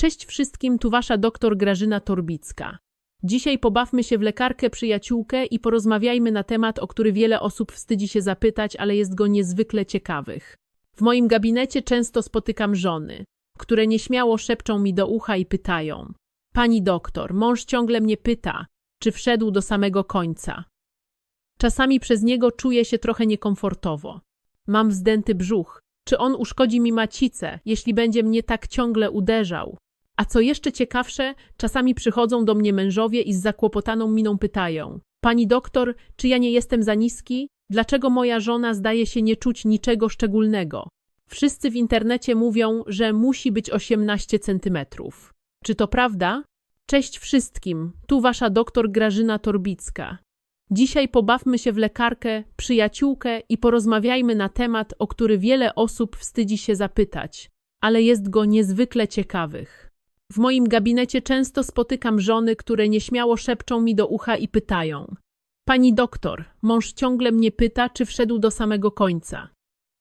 Cześć wszystkim, tu wasza doktor Grażyna Torbicka. Dzisiaj pobawmy się w lekarkę przyjaciółkę i porozmawiajmy na temat, o który wiele osób wstydzi się zapytać, ale jest go niezwykle ciekawych. W moim gabinecie często spotykam żony, które nieśmiało szepczą mi do ucha i pytają: Pani doktor, mąż ciągle mnie pyta, czy wszedł do samego końca. Czasami przez niego czuję się trochę niekomfortowo. Mam wzdęty brzuch. Czy on uszkodzi mi macicę, jeśli będzie mnie tak ciągle uderzał? A co jeszcze ciekawsze, czasami przychodzą do mnie mężowie i z zakłopotaną miną pytają: Pani doktor, czy ja nie jestem za niski? Dlaczego moja żona zdaje się nie czuć niczego szczególnego? Wszyscy w internecie mówią, że musi być 18 centymetrów. Czy to prawda? Cześć wszystkim, tu wasza doktor Grażyna Torbicka. Dzisiaj pobawmy się w lekarkę, przyjaciółkę i porozmawiajmy na temat, o który wiele osób wstydzi się zapytać, ale jest go niezwykle ciekawych. W moim gabinecie często spotykam żony, które nieśmiało szepczą mi do ucha i pytają: Pani doktor, mąż ciągle mnie pyta, czy wszedł do samego końca.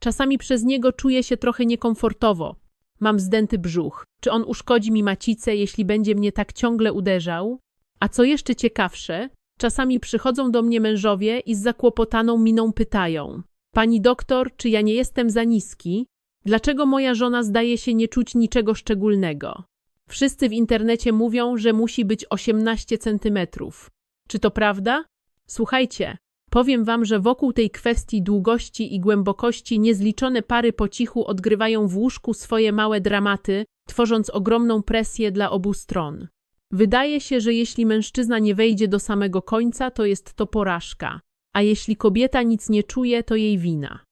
Czasami przez niego czuję się trochę niekomfortowo. Mam zdęty brzuch. Czy on uszkodzi mi macicę, jeśli będzie mnie tak ciągle uderzał? A co jeszcze ciekawsze, czasami przychodzą do mnie mężowie i z zakłopotaną miną pytają: Pani doktor, czy ja nie jestem za niski? Dlaczego moja żona zdaje się nie czuć niczego szczególnego? Wszyscy w internecie mówią, że musi być 18 centymetrów. Czy to prawda? Słuchajcie, powiem wam, że wokół tej kwestii długości i głębokości niezliczone pary po cichu odgrywają w łóżku swoje małe dramaty, tworząc ogromną presję dla obu stron. Wydaje się, że jeśli mężczyzna nie wejdzie do samego końca, to jest to porażka, a jeśli kobieta nic nie czuje, to jej wina.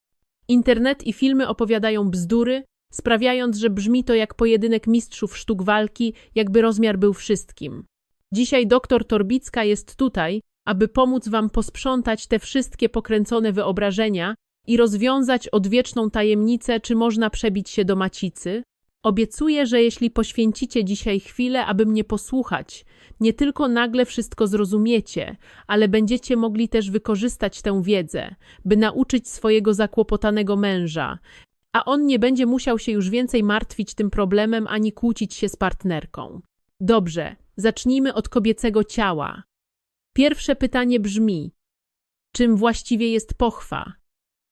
Internet i filmy opowiadają bzdury, sprawiając, że brzmi to jak pojedynek mistrzów sztuk walki, jakby rozmiar był wszystkim. Dzisiaj doktor Torbicka jest tutaj, aby pomóc Wam posprzątać te wszystkie pokręcone wyobrażenia i rozwiązać odwieczną tajemnicę, czy można przebić się do macicy. Obiecuję, że jeśli poświęcicie dzisiaj chwilę, aby mnie posłuchać, nie tylko nagle wszystko zrozumiecie, ale będziecie mogli też wykorzystać tę wiedzę, by nauczyć swojego zakłopotanego męża, a on nie będzie musiał się już więcej martwić tym problemem ani kłócić się z partnerką. Dobrze, zacznijmy od kobiecego ciała. Pierwsze pytanie brzmi: czym właściwie jest pochwa?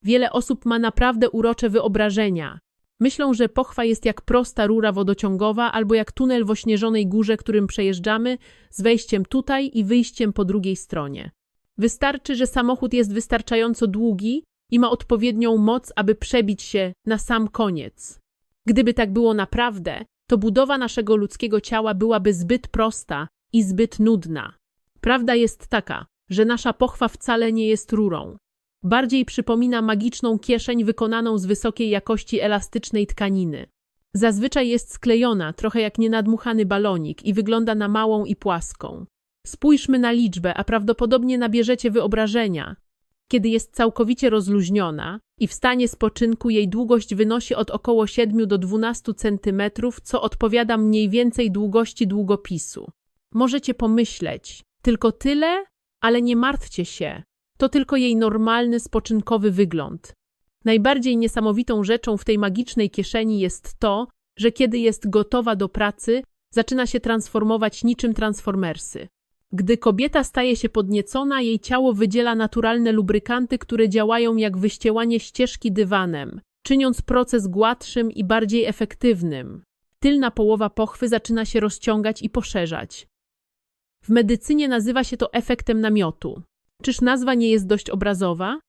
Wiele osób ma naprawdę urocze wyobrażenia. Myślą, że pochwa jest jak prosta rura wodociągowa albo jak tunel w ośnieżonej górze, którym przejeżdżamy, z wejściem tutaj i wyjściem po drugiej stronie. Wystarczy, że samochód jest wystarczająco długi i ma odpowiednią moc, aby przebić się na sam koniec. Gdyby tak było naprawdę, to budowa naszego ludzkiego ciała byłaby zbyt prosta i zbyt nudna. Prawda jest taka, że nasza pochwa wcale nie jest rurą. Bardziej przypomina magiczną kieszeń wykonaną z wysokiej jakości elastycznej tkaniny. Zazwyczaj jest sklejona, trochę jak nienadmuchany balonik i wygląda na małą i płaską. Spójrzmy na liczbę, a prawdopodobnie nabierzecie wyobrażenia. Kiedy jest całkowicie rozluźniona i w stanie spoczynku jej długość wynosi od około 7 do 12 cm, co odpowiada mniej więcej długości długopisu. Możecie pomyśleć, tylko tyle? Ale nie martwcie się. To tylko jej normalny, spoczynkowy wygląd. Najbardziej niesamowitą rzeczą w tej magicznej kieszeni jest to, że kiedy jest gotowa do pracy, zaczyna się transformować niczym transformersy. Gdy kobieta staje się podniecona, jej ciało wydziela naturalne lubrykanty, które działają jak wyściełanie ścieżki dywanem, czyniąc proces gładszym i bardziej efektywnym. Tylna połowa pochwy zaczyna się rozciągać i poszerzać. W medycynie nazywa się to efektem namiotu. Czyż nazwa nie jest dość obrazowa?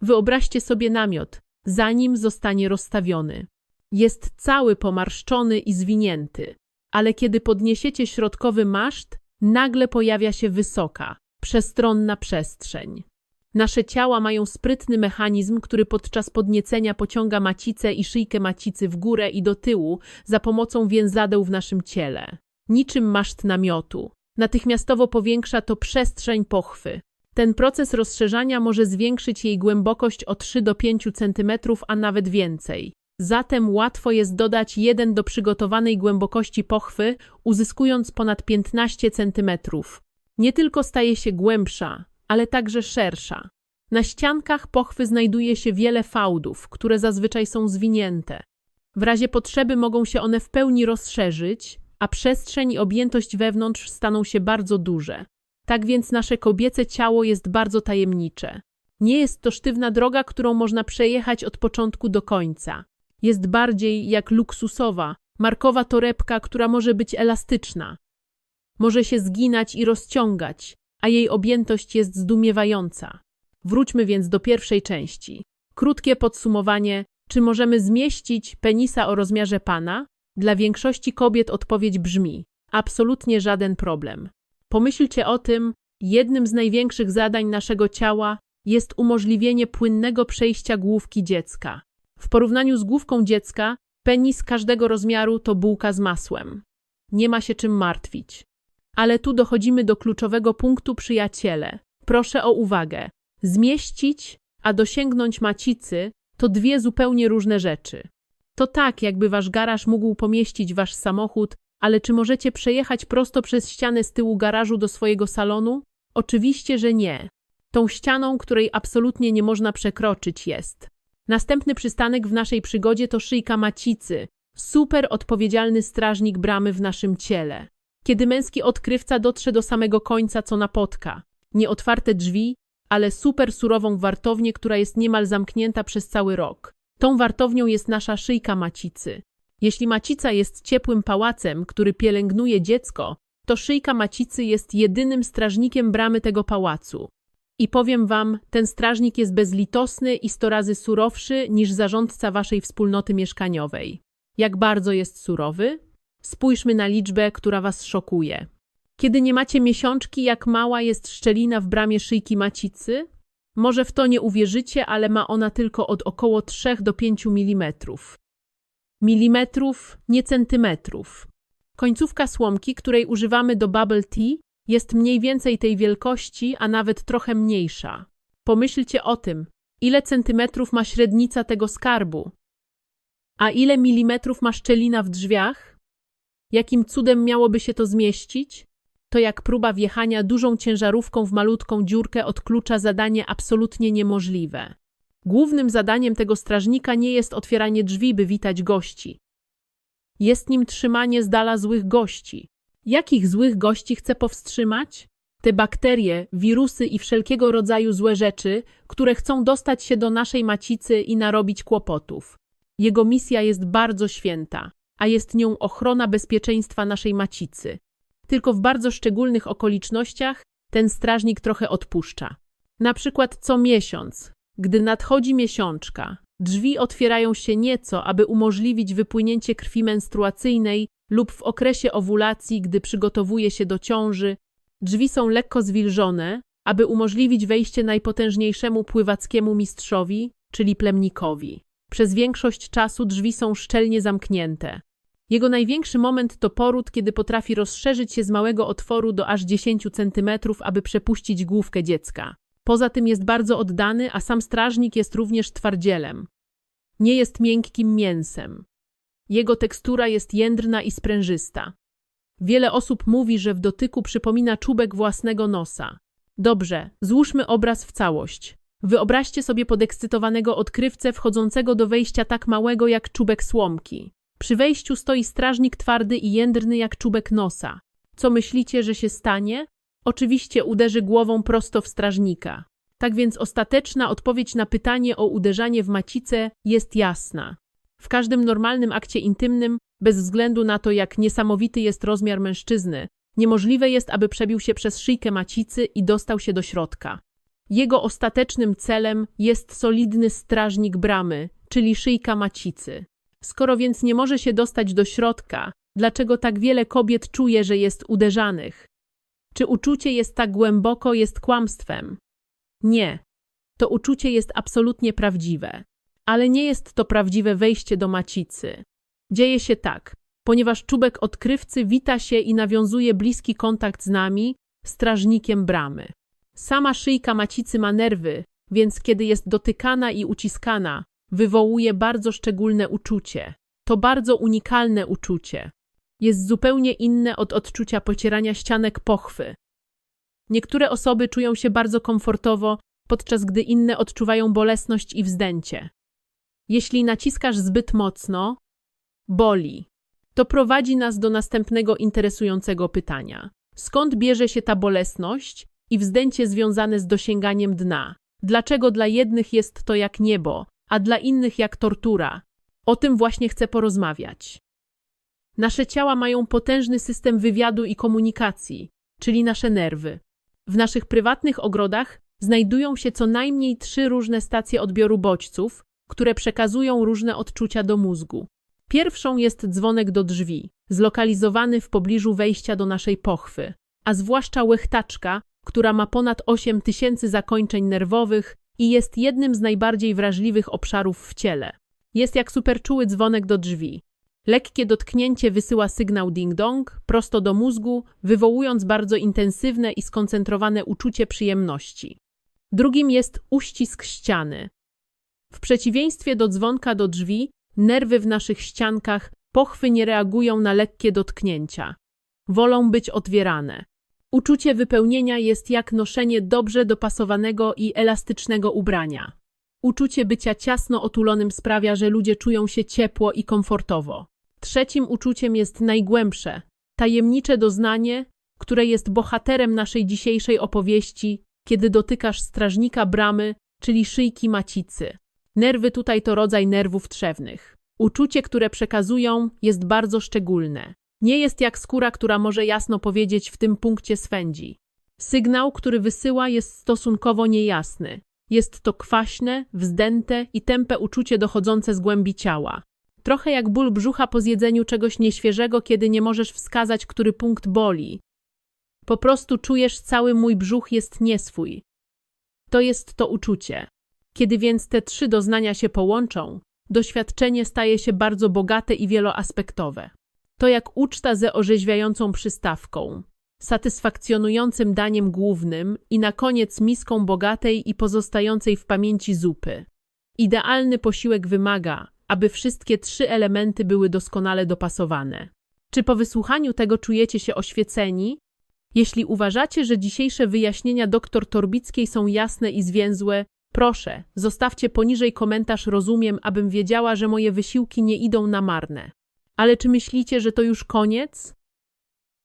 Wyobraźcie sobie namiot, zanim zostanie rozstawiony. Jest cały pomarszczony i zwinięty, ale kiedy podniesiecie środkowy maszt, nagle pojawia się wysoka, przestronna przestrzeń. Nasze ciała mają sprytny mechanizm, który podczas podniecenia pociąga macicę i szyjkę macicy w górę i do tyłu za pomocą więzadeł w naszym ciele. Niczym maszt namiotu. Natychmiastowo powiększa to przestrzeń pochwy. Ten proces rozszerzania może zwiększyć jej głębokość o 3 do 5 cm, a nawet więcej. Zatem łatwo jest dodać jeden do przygotowanej głębokości pochwy, uzyskując ponad 15 cm. Nie tylko staje się głębsza, ale także szersza. Na ściankach pochwy znajduje się wiele fałdów, które zazwyczaj są zwinięte. W razie potrzeby mogą się one w pełni rozszerzyć, a przestrzeń i objętość wewnątrz staną się bardzo duże. Tak więc nasze kobiece ciało jest bardzo tajemnicze. Nie jest to sztywna droga, którą można przejechać od początku do końca. Jest bardziej jak luksusowa, markowa torebka, która może być elastyczna. Może się zginać i rozciągać, a jej objętość jest zdumiewająca. Wróćmy więc do pierwszej części. Krótkie podsumowanie: czy możemy zmieścić penisa o rozmiarze pana? Dla większości kobiet odpowiedź brzmi: absolutnie żaden problem. Pomyślcie o tym, jednym z największych zadań naszego ciała jest umożliwienie płynnego przejścia główki dziecka. W porównaniu z główką dziecka, penis każdego rozmiaru to bułka z masłem. Nie ma się czym martwić. Ale tu dochodzimy do kluczowego punktu, przyjaciele. Proszę o uwagę. Zmieścić, a dosięgnąć macicy to dwie zupełnie różne rzeczy. To tak, jakby wasz garaż mógł pomieścić wasz samochód, ale czy możecie przejechać prosto przez ścianę z tyłu garażu do swojego salonu? Oczywiście, że nie. Tą ścianą, której absolutnie nie można przekroczyć, jest. Następny przystanek w naszej przygodzie to szyjka macicy, super odpowiedzialny strażnik bramy w naszym ciele. Kiedy męski odkrywca dotrze do samego końca, co napotka. Nie otwarte drzwi, ale super surową wartownię, która jest niemal zamknięta przez cały rok. Tą wartownią jest nasza szyjka macicy. Jeśli macica jest ciepłym pałacem, który pielęgnuje dziecko, to szyjka macicy jest jedynym strażnikiem bramy tego pałacu. I powiem wam, ten strażnik jest bezlitosny i sto razy surowszy niż zarządca waszej wspólnoty mieszkaniowej. Jak bardzo jest surowy? Spójrzmy na liczbę, która was szokuje. Kiedy nie macie miesiączki, jak mała jest szczelina w bramie szyjki macicy? Może w to nie uwierzycie, ale ma ona tylko od około 3 do 5 mm. Milimetrów, nie centymetrów. Końcówka słomki, której używamy do bubble tea, jest mniej więcej tej wielkości, a nawet trochę mniejsza. Pomyślcie o tym, ile centymetrów ma średnica tego skarbu, a ile milimetrów ma szczelina w drzwiach? Jakim cudem miałoby się to zmieścić? To jak próba wjechania dużą ciężarówką w malutką dziurkę od klucza zadanie absolutnie niemożliwe. Głównym zadaniem tego strażnika nie jest otwieranie drzwi, by witać gości. Jest nim trzymanie z dala złych gości. Jakich złych gości chce powstrzymać? Te bakterie, wirusy i wszelkiego rodzaju złe rzeczy, które chcą dostać się do naszej macicy i narobić kłopotów. Jego misja jest bardzo święta, a jest nią ochrona bezpieczeństwa naszej macicy. Tylko w bardzo szczególnych okolicznościach ten strażnik trochę odpuszcza. Na przykład co miesiąc, gdy nadchodzi miesiączka, drzwi otwierają się nieco, aby umożliwić wypłynięcie krwi menstruacyjnej lub w okresie owulacji, gdy przygotowuje się do ciąży, drzwi są lekko zwilżone, aby umożliwić wejście najpotężniejszemu pływackiemu mistrzowi, czyli plemnikowi. Przez większość czasu drzwi są szczelnie zamknięte. Jego największy moment to poród, kiedy potrafi rozszerzyć się z małego otworu do aż 10 cm, aby przepuścić główkę dziecka. Poza tym jest bardzo oddany, a sam strażnik jest również twardzielem. Nie jest miękkim mięsem. Jego tekstura jest jędrna i sprężysta. Wiele osób mówi, że w dotyku przypomina czubek własnego nosa. Dobrze, złóżmy obraz w całość. Wyobraźcie sobie podekscytowanego odkrywcę wchodzącego do wejścia tak małego jak czubek słomki. Przy wejściu stoi strażnik twardy i jędrny jak czubek nosa. Co myślicie, że się stanie? Oczywiście uderzy głową prosto w strażnika. Tak więc ostateczna odpowiedź na pytanie o uderzanie w macicę jest jasna. W każdym normalnym akcie intymnym, bez względu na to, jak niesamowity jest rozmiar mężczyzny, niemożliwe jest, aby przebił się przez szyjkę macicy i dostał się do środka. Jego ostatecznym celem jest solidny strażnik bramy, czyli szyjka macicy. Skoro więc nie może się dostać do środka, dlaczego tak wiele kobiet czuje, że jest uderzanych? Czy uczucie jest tak głęboko, jest kłamstwem? Nie. To uczucie jest absolutnie prawdziwe. Ale nie jest to prawdziwe wejście do macicy. Dzieje się tak, ponieważ czubek odkrywcy wita się i nawiązuje bliski kontakt z nami, strażnikiem bramy. Sama szyjka macicy ma nerwy, więc kiedy jest dotykana i uciskana, wywołuje bardzo szczególne uczucie. To bardzo unikalne uczucie. Jest zupełnie inne od odczucia pocierania ścianek pochwy. Niektóre osoby czują się bardzo komfortowo, podczas gdy inne odczuwają bolesność i wzdęcie. Jeśli naciskasz zbyt mocno, Boli. To prowadzi nas do następnego interesującego pytania. Skąd bierze się ta bolesność i wzdęcie związane z dosięganiem dna? Dlaczego dla jednych jest to jak niebo, a dla innych jak tortura? O tym właśnie chcę porozmawiać. Nasze ciała mają potężny system wywiadu i komunikacji, czyli nasze nerwy. W naszych prywatnych ogrodach znajdują się co najmniej trzy różne stacje odbioru bodźców, które przekazują różne odczucia do mózgu. Pierwszą jest dzwonek do drzwi, zlokalizowany w pobliżu wejścia do naszej pochwy, a zwłaszcza łechtaczka, która ma ponad 8 tysięcy zakończeń nerwowych i jest jednym z najbardziej wrażliwych obszarów w ciele. Jest jak superczuły dzwonek do drzwi. Lekkie dotknięcie wysyła sygnał ding-dong prosto do mózgu, wywołując bardzo intensywne i skoncentrowane uczucie przyjemności. Drugim jest uścisk ściany. W przeciwieństwie do dzwonka do drzwi, nerwy w naszych ściankach pochwy nie reagują na lekkie dotknięcia. Wolą być otwierane. Uczucie wypełnienia jest jak noszenie dobrze dopasowanego i elastycznego ubrania. Uczucie bycia ciasno otulonym sprawia, że ludzie czują się ciepło i komfortowo. Trzecim uczuciem jest najgłębsze, tajemnicze doznanie, które jest bohaterem naszej dzisiejszej opowieści, kiedy dotykasz strażnika bramy, czyli szyjki macicy. Nerwy tutaj to rodzaj nerwów trzewnych. Uczucie, które przekazują, jest bardzo szczególne. Nie jest jak skóra, która może jasno powiedzieć w tym punkcie swędzi. Sygnał, który wysyła, jest stosunkowo niejasny. Jest to kwaśne, wzdęte i tępe uczucie dochodzące z głębi ciała. Trochę jak ból brzucha po zjedzeniu czegoś nieświeżego, kiedy nie możesz wskazać, który punkt boli. Po prostu czujesz, cały mój brzuch jest nieswój. To jest to uczucie. Kiedy więc te trzy doznania się połączą, doświadczenie staje się bardzo bogate i wieloaspektowe. To jak uczta ze orzeźwiającą przystawką, satysfakcjonującym daniem głównym i na koniec miską bogatej i pozostającej w pamięci zupy. Idealny posiłek wymaga, aby wszystkie trzy elementy były doskonale dopasowane. Czy po wysłuchaniu tego czujecie się oświeceni? Jeśli uważacie, że dzisiejsze wyjaśnienia dr Torbickiej są jasne i zwięzłe, proszę, zostawcie poniżej komentarz rozumiem, abym wiedziała, że moje wysiłki nie idą na marne. Ale czy myślicie, że to już koniec?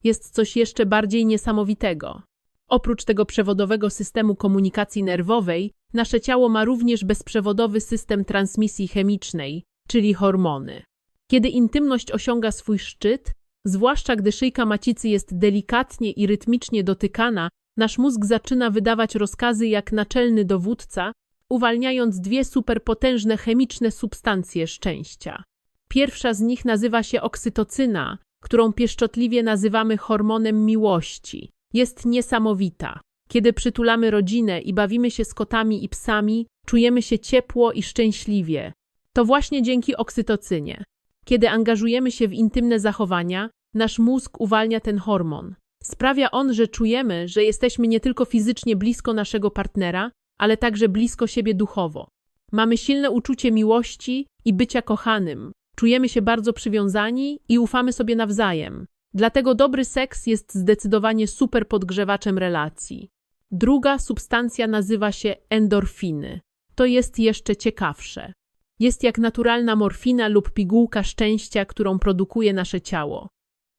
Jest coś jeszcze bardziej niesamowitego. Oprócz tego przewodowego systemu komunikacji nerwowej, nasze ciało ma również bezprzewodowy system transmisji chemicznej, czyli hormony. Kiedy intymność osiąga swój szczyt, zwłaszcza gdy szyjka macicy jest delikatnie i rytmicznie dotykana, nasz mózg zaczyna wydawać rozkazy jak naczelny dowódca, uwalniając dwie superpotężne chemiczne substancje szczęścia. Pierwsza z nich nazywa się oksytocyna, którą pieszczotliwie nazywamy hormonem miłości. Jest niesamowita. Kiedy przytulamy rodzinę i bawimy się z kotami i psami, czujemy się ciepło i szczęśliwie. To właśnie dzięki oksytocynie. Kiedy angażujemy się w intymne zachowania, nasz mózg uwalnia ten hormon. Sprawia on, że czujemy, że jesteśmy nie tylko fizycznie blisko naszego partnera, ale także blisko siebie duchowo. Mamy silne uczucie miłości i bycia kochanym. Czujemy się bardzo przywiązani i ufamy sobie nawzajem. Dlatego dobry seks jest zdecydowanie super podgrzewaczem relacji. Druga substancja nazywa się endorfiny. To jest jeszcze ciekawsze. Jest jak naturalna morfina lub pigułka szczęścia, którą produkuje nasze ciało.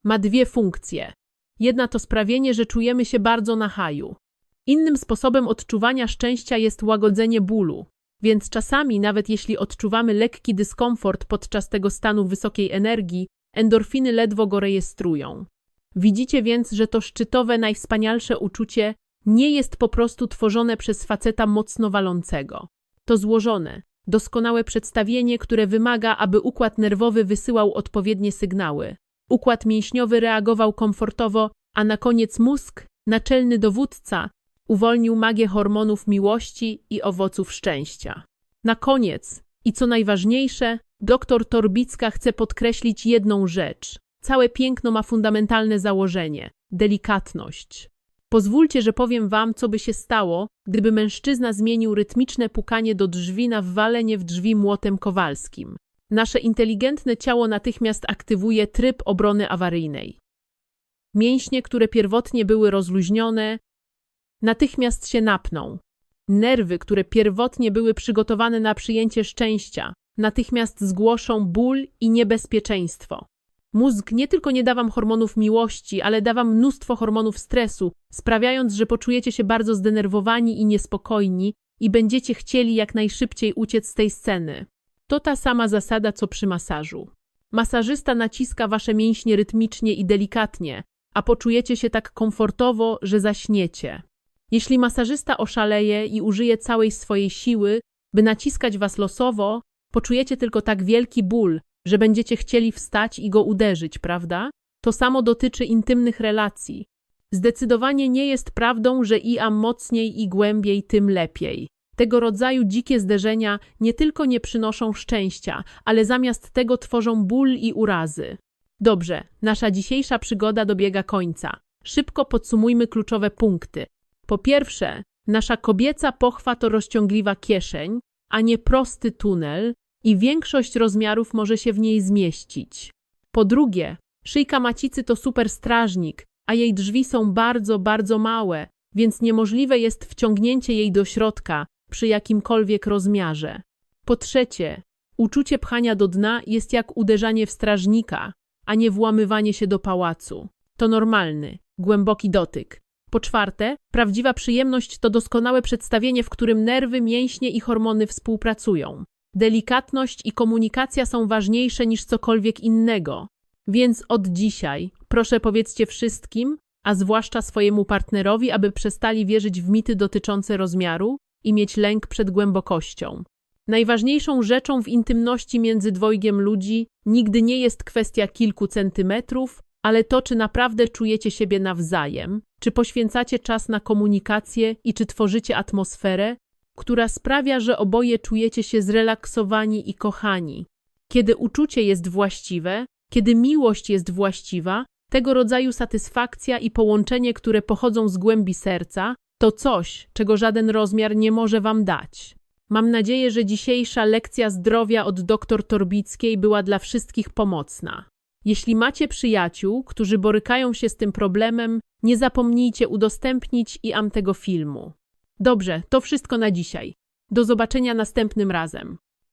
Ma dwie funkcje. Jedna to sprawienie, że czujemy się bardzo na haju. Innym sposobem odczuwania szczęścia jest łagodzenie bólu, więc czasami, nawet jeśli odczuwamy lekki dyskomfort podczas tego stanu wysokiej energii, endorfiny ledwo go rejestrują. Widzicie więc, że to szczytowe, najwspanialsze uczucie nie jest po prostu tworzone przez faceta mocno walącego. To złożone, doskonałe przedstawienie, które wymaga, aby układ nerwowy wysyłał odpowiednie sygnały. Układ mięśniowy reagował komfortowo, a na koniec mózg, naczelny dowódca, uwolnił magię hormonów miłości i owoców szczęścia. Na koniec, i co najważniejsze, doktor Torbicka chce podkreślić jedną rzecz. Całe piękno ma fundamentalne założenie delikatność. Pozwólcie, że powiem wam, co by się stało, gdyby mężczyzna zmienił rytmiczne pukanie do drzwi na wwalenie w drzwi młotem kowalskim. Nasze inteligentne ciało natychmiast aktywuje tryb obrony awaryjnej. Mięśnie, które pierwotnie były rozluźnione, natychmiast się napną. Nerwy, które pierwotnie były przygotowane na przyjęcie szczęścia, natychmiast zgłoszą ból i niebezpieczeństwo. Mózg nie tylko nie da wam hormonów miłości, ale da wam mnóstwo hormonów stresu, sprawiając, że poczujecie się bardzo zdenerwowani i niespokojni i będziecie chcieli jak najszybciej uciec z tej sceny. To ta sama zasada co przy masażu. Masażysta naciska wasze mięśnie rytmicznie i delikatnie, a poczujecie się tak komfortowo, że zaśniecie. Jeśli masażysta oszaleje i użyje całej swojej siły, by naciskać was losowo, poczujecie tylko tak wielki ból, że będziecie chcieli wstać i go uderzyć, prawda? To samo dotyczy intymnych relacji. Zdecydowanie nie jest prawdą, że im mocniej i głębiej, tym lepiej. Tego rodzaju dzikie zderzenia nie tylko nie przynoszą szczęścia, ale zamiast tego tworzą ból i urazy. Dobrze, nasza dzisiejsza przygoda dobiega końca. Szybko podsumujmy kluczowe punkty. Po pierwsze, nasza kobieca pochwa to rozciągliwa kieszeń, a nie prosty tunel, i większość rozmiarów może się w niej zmieścić. Po drugie, szyjka macicy to super strażnik, a jej drzwi są bardzo, bardzo małe, więc niemożliwe jest wciągnięcie jej do środka przy jakimkolwiek rozmiarze. Po trzecie, uczucie pchania do dna jest jak uderzanie w strażnika, a nie włamywanie się do pałacu. To normalny, głęboki dotyk. Po czwarte, prawdziwa przyjemność to doskonałe przedstawienie, w którym nerwy, mięśnie i hormony współpracują. Delikatność i komunikacja są ważniejsze niż cokolwiek innego. Więc od dzisiaj proszę powiedzcie wszystkim, a zwłaszcza swojemu partnerowi, aby przestali wierzyć w mity dotyczące rozmiaru i mieć lęk przed głębokością. Najważniejszą rzeczą w intymności między dwojgiem ludzi nigdy nie jest kwestia kilku centymetrów, ale to, czy naprawdę czujecie siebie nawzajem, czy poświęcacie czas na komunikację i czy tworzycie atmosferę, która sprawia, że oboje czujecie się zrelaksowani i kochani. Kiedy uczucie jest właściwe, kiedy miłość jest właściwa, tego rodzaju satysfakcja i połączenie, które pochodzą z głębi serca, to coś, czego żaden rozmiar nie może wam dać. Mam nadzieję, że dzisiejsza lekcja zdrowia od dr Torbickiej była dla wszystkich pomocna. Jeśli macie przyjaciół, którzy borykają się z tym problemem, nie zapomnijcie udostępnić i am tego filmu. Dobrze, to wszystko na dzisiaj. Do zobaczenia następnym razem.